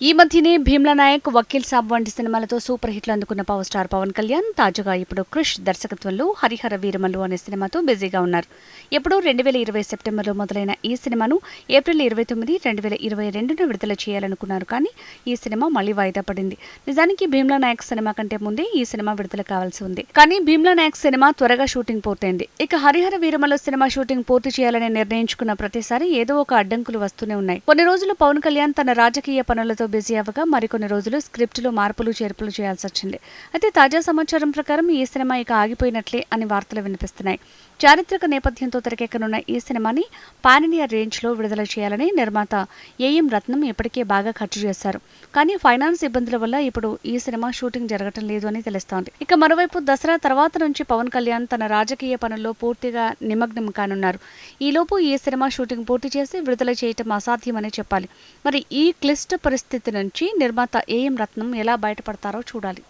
ఈ మధ్యనే భీమ్లా నాయక్ వకీల్ సాబ్ వంటి సినిమాలతో సూపర్ హిట్లు అందుకున్న పవర్ స్టార్ పవన్ కళ్యాణ్ తాజాగా ఇప్పుడు క్రిష్ దర్శకత్వంలో హరిహర వీరమల్లు అనే సినిమాతో బిజీగా ఉన్నారు. ఎప్పుడో రెండు వేల ఇరవై సెప్టెంబర్లో మొదలైన ఈ సినిమాను ఏప్రిల్ ఇరవై తొమ్మిది రెండు వేల ఇరవై రెండున విడుదల చేయాలనుకున్నారు కానీ ఈ సినిమా మళ్ళీ వాయిదా పడింది. నిజానికి భీమ్లా నాయక్ సినిమా కంటే ముందే ఈ సినిమా విడుదల కావాల్సి ఉంది. కానీ భీమ్లా నాయక్ సినిమా త్వరగా షూటింగ్ పూర్తయింది. ఇక హరిహర వీరమల్లు సినిమా షూటింగ్ పూర్తి చేయాలని నిర్ణయించుకున్న ప్రతిసారి ఏదో ఒక అడ్డంకులు వస్తూనే ఉన్నాయి. కొన్ని రోజులు పవన్ కళ్యాణ్ తన రాజకీయ పనులతో బిజీ అవ్వగా మరికొన్ని రోజులు స్క్రిప్టులో మార్పులు చేర్పులు చేయాల్సి వచ్చింది. అయితే తాజా సమాచారం ప్రకారం ఈ సినిమా ఇక ఆగిపోయినట్లే అని వార్తలు వినిపిస్తున్నాయి. చారిత్రక నేపథ్యంతో తెరకెక్కనున్న ఈ సినిమాని పాన్ ఇండియా రేంజ్లో విడుదల చేయాలని నిర్మాత ఏఎం రత్నం ఇప్పటికే బాగా ఖర్చు చేశారు. కానీ ఫైనాన్స్ ఇబ్బందుల వల్ల ఇప్పుడు ఈ సినిమా షూటింగ్ జరగటం లేదు అని తెలుస్తోంది. ఇక మరోవైపు దసరా తర్వాత నుంచి పవన్ కళ్యాణ్ తన రాజకీయ పనుల్లో పూర్తిగా నిమగ్నం కానున్నారు. ఈలోపు ఈ సినిమా షూటింగ్ పూర్తి చేసి విడుదల చేయటం అసాధ్యమని చెప్పాలి. మరి ఈ క్లిష్ట పరిస్థితి పరిస్థితి నుంచి నిర్మాత ఏఎం రత్నం ఎలా బయటపడతారో చూడాలి.